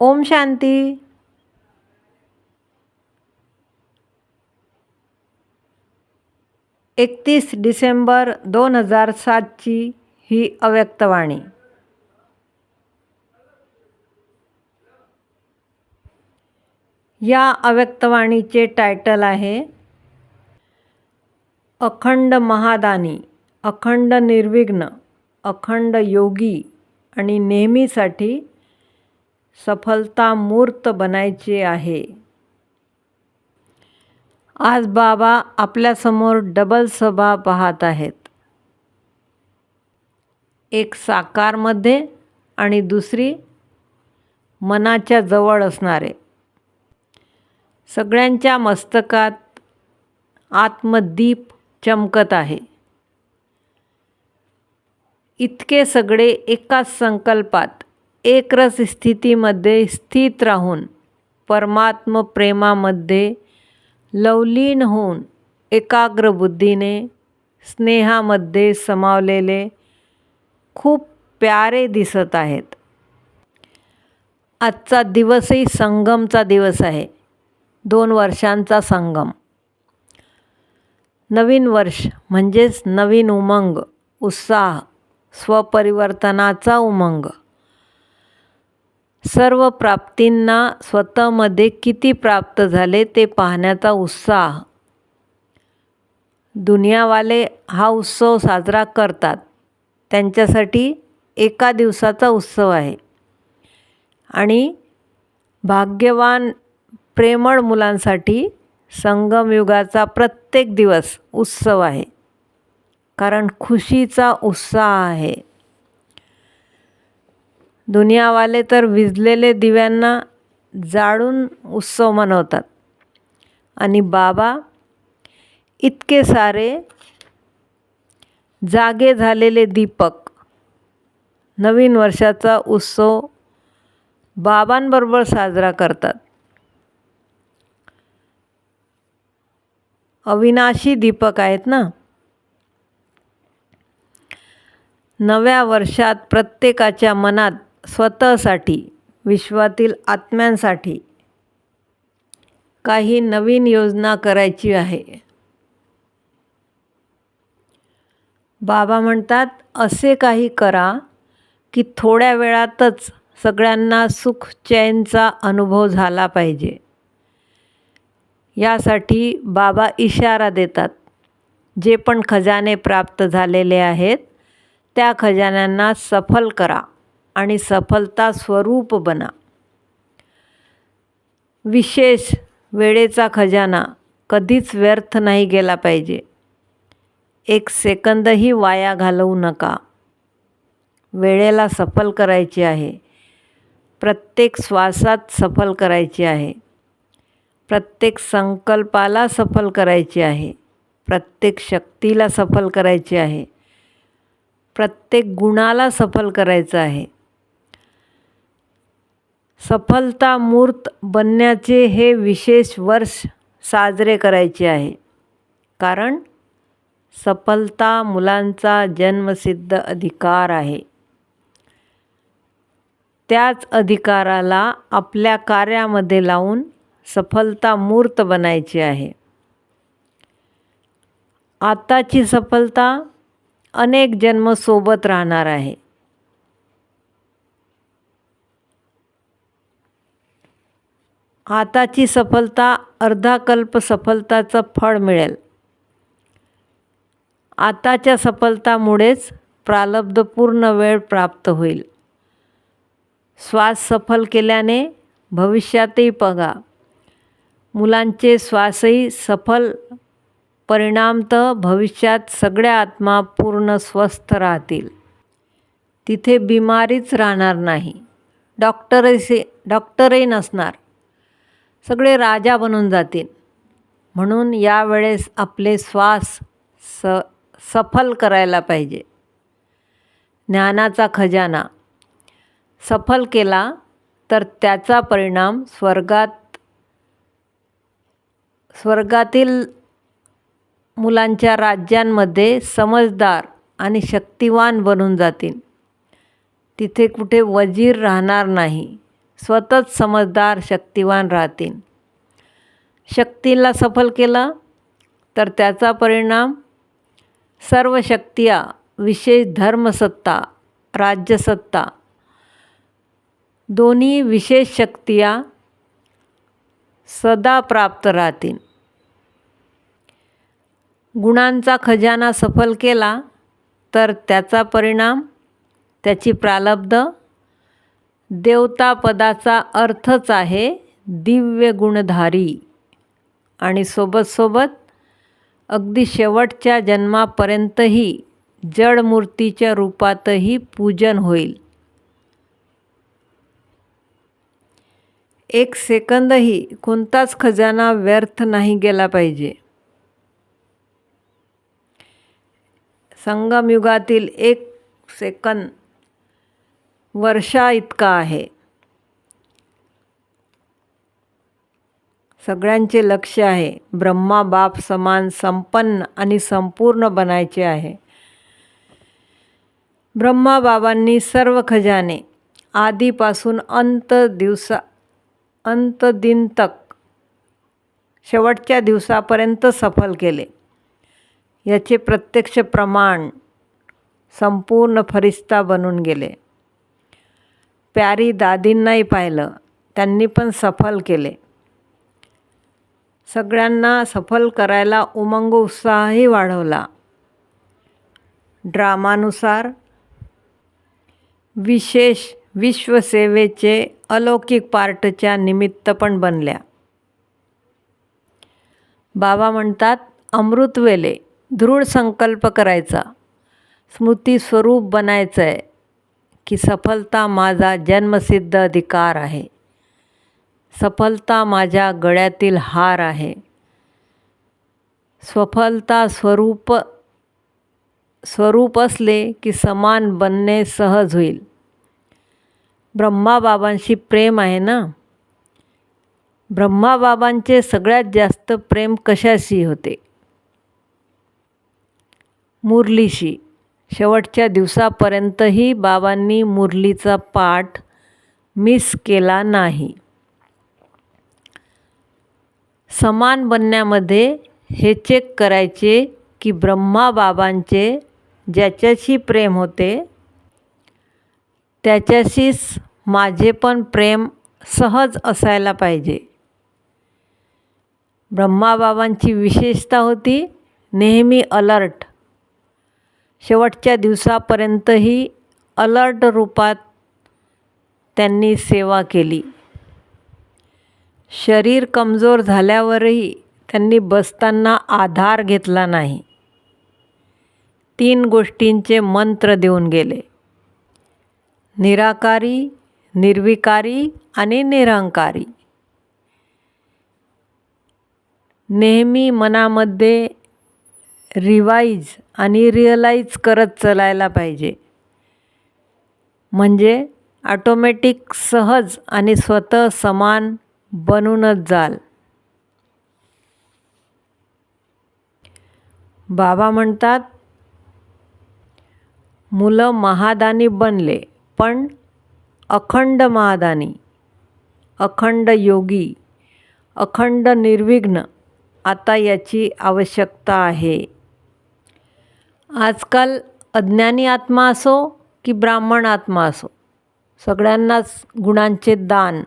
ओम शांती. एकतीस डिसेंबर दोन हजार सातची ही अव्यक्तवाणी या अव्यक्तवाणीचे टायटल आहे अखंड महादानी अखंड निर्विघ्न अखंड योगी आणि नेहमीसाठी सफलता मूर्त बनायचे आहे. आज बाबा आपल्यासमोर डबल सभा पाहत आहेत. एक साकारमध्ये आणि दुसरी मनाच्या जवळ असणारे. सगळ्यांच्या मस्तकात आत्मदीप चमकत आहे. इतके सगळे एकाच संकल्पात एकरस स्थितीमध्ये स्थित राहून परमात्म प्रेमामध्ये लवलीन होऊन एकाग्र बुद्धीने स्नेहामध्ये समावलेले खूप प्यारे दिसत आहेत. आजचा दिवसही संगमचा दिवस आहे. दोन वर्षांचा संगम. नवीन वर्ष म्हणजेच नवीन उमंग उत्साह स्वपरिवर्तनाचा उमंग. सर्व प्राप्तींना स्वतःमध्ये किती प्राप्त झाले ते पाहण्याचा उत्साह. दुनियावाले हा उत्सव साजरा करतात. त्यांच्यासाठी एका दिवसाचा उत्सव आहे. आणि भाग्यवान प्रेमळ मुलांसाठी संगमयुगाचा प्रत्येक दिवस उत्सव आहे. कारण खुशीचा उत्साह आहे. दुनियावाले तर विजलेले दिव्यांना जाळून उत्सव मनवतात. आणि बाबा इतके सारे जागे झालेले दीपक नवीन वर्षाचा उत्सव बाबांबरोबर साजरा करतात. अविनाशी दीपक आहेत ना? नव्या वर्षात प्रत्येकाच्या मनात स्वतःसाठी विश्वातील आत्म्यांसाठी काही नवीन योजना करायची आहे. बाबा म्हणतात असे काही करा की थोड्या वेळातच सगळ्यांना सुख चैनचा अनुभव झाला पाहिजे. यासाठी बाबा इशारा देतात. जे पण खजाने प्राप्त झालेले आहेत त्या खजान्यांना सफल करा. आणि सफलता स्वरूप बना. विशेष वेळेचा खजाना कधीच व्यर्थ नाही गेला पाहिजे. एक सेकंदही वाया घालवू नका. वेळेला सफल करायची आहे. प्रत्येक श्वासात सफल करायची आहे. प्रत्येक संकल्पाला सफल करायची आहे. प्रत्येक शक्तीला सफल करायची आहे. प्रत्येक गुणाला सफल करायचं आहे. सफलता मूर्त बनण्याचे हे विशेष वर्ष साजरे करायचे आहे. कारण सफलता मुलांचा जन्मसिद्ध अधिकार आहे. त्याच अधिकाराला आपल्या कार्यामध्ये लावून सफलता मूर्त बनायची आहे. आताची सफलता अनेक जन्म सोबत राहणार आहे. आताची सफलता अर्धाकल्प सफलताचं फळ मिळेल. आताच्या सफलतामुळेच प्रालब्धपूर्ण वेळ प्राप्त होईल. श्वास सफल केल्याने भविष्यातही बघा. मुलांचे श्वासही सफल परिणामत भविष्यात सगळ्या आत्मा पूर्ण स्वस्थ राहतील. तिथे बिमारीच राहणार नाही. डॉक्टरही डॉक्टरही नसणार. सगळे राजा बनून जातील. म्हणून यावेळेस आपले श्वास स सफल करायला पाहिजे. ज्ञानाचा खजाना. सफल केला तर त्याचा परिणाम स्वर्गात स्वर्गातील मुलांच्या राज्यांमध्ये समजदार आणि शक्तिवान बनून जातील. तिथे कुठे वजीर राहणार नाही. स्वतःच समजदार शक्तिवान राहतील. शक्तीला सफल केलं तर त्याचा परिणाम सर्व शक्तिया विशेष धर्मसत्ता राज्यसत्ता दोन्ही विशेष शक्तिया सदा प्राप्त राहतील. गुणांचा खजाना सफल केला तर त्याचा परिणाम त्याची प्रालब्ध देवतापदाचा अर्थच आहे दिव्य गुणधारी. आणि सोबत सोबत अगदी शेवटच्या जन्मापर्यंतही जडमूर्तीच्या रूपातही पूजन होईल. एक सेकंदही कोणताच खजाना व्यर्थ नाही गेला पाहिजे. संगमयुगातील एक सेकंद वर्षा इतका आहे. सगळ्यांचे लक्ष आहे. ब्रह्मा बाप समान संपन्न आणि संपूर्ण बनायचे आहे. ब्रह्मा बाबांनी सर्व खजाने आधीपासून अंत दिवसा अंत दिन तक शेवटच्या दिवसापर्यंत सफल केले. याचे प्रत्यक्ष प्रमाण संपूर्ण फरिस्ता बनून गेले. प्यारी दादींनाही पाहिलं. त्यांनी पण सफल केले. सगळ्यांना सफल करायला उमंग उत्साहही वाढवला. ड्रामानुसार विशेष विश्वसेवेचे अलौकिक पार्टच्या निमित्त पण बनल्या. बाबा म्हणतात अमृतवेले दृढ संकल्प करायचा. स्मृती स्वरूप बनायचं आहे की सफलता माझा जन्मसिद्ध अधिकार आहे. सफलता माझ्या गळ्यातील हार आहे. सफलता स्वरूप स्वरूप असले की समान बनणे सहज होईल. ब्रह्माबाबांशी प्रेम आहे ना? ब्रह्माबाबांचे सगळ्यात जास्त प्रेम कशाशी होते? मुरलीशी. शेवटच्या दिवसापर्यंतही बाबांनी मुरलीचा पाठ मिस केला नाही. समान बनण्यामध्ये हे चेक करायचे की ब्रह्मा बाबांचे ज्याच्याशी प्रेम होते त्याच्याशीच माझे पण प्रेम सहज असायला पाहिजे. ब्रह्माबाबांची विशेषता होती नेहमी अलर्ट शेवटच्या दिवसापर्यंतही अलर्ट रूपात त्यांनी सेवा केली. शरीर कमजोर झाल्यावरही त्यांनी बसताना आधार घेतला नाही. तीन गोष्टींचे मंत्र देऊन गेले. निराकारी निर्विकारी आणि निरंकारी. नेहमी मनामध्ये रिवाईज आणि रिअलाईज करत चलायला पाहिजे. म्हणजे ॲटोमॅटिक सहज आणि स्वतः समान बनूनच जाल. बाबा म्हणतात मुलं महादानी बनले पण अखंड महादानी अखंड योगी अखंड निर्विघ्न आता याची आवश्यकता आहे. आजकाल अज्ञानी आत्मा असो की ब्राह्मण आत्मा असो सगळ्यांनाच गुणांचे दान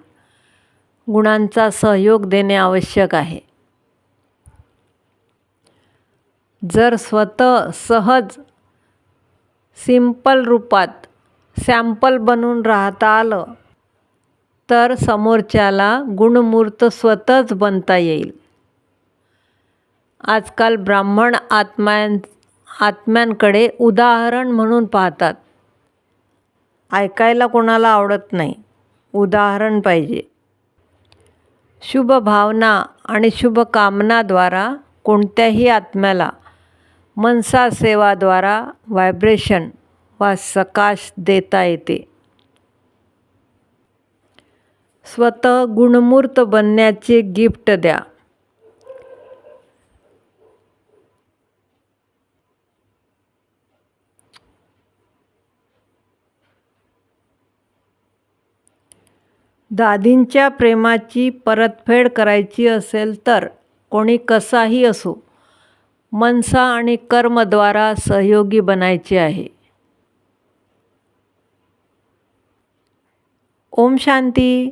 गुणांचा सहयोग देणे आवश्यक आहे. जर स्वतः सहज सिंपल रूपात सॅम्पल बनून राहता आलं तर समोरच्याला गुणमूर्त स्वतःच बनता येईल. आजकाल ब्राह्मण आत्म्यां आत्म्यांकडे उदाहरण म्हणून पाहतात. ऐकायला कोणाला आवडत नाही. उदाहरण पाहिजे. शुभ भावना आणि शुभ कामनाद्वारा कोणत्याही आत्म्याला मनसा सेवाद्वारा व्हायब्रेशन वा सकाश देता येते. स्वतः गुणमूर्त बनण्याचे गिफ्ट द्या. दादींच्या प्रेमाची परतफेड करायची असेल तर कोणी कसाही असो मनसा आणि कर्मद्वारा सहयोगी बनायचे आहे. ओम शांती.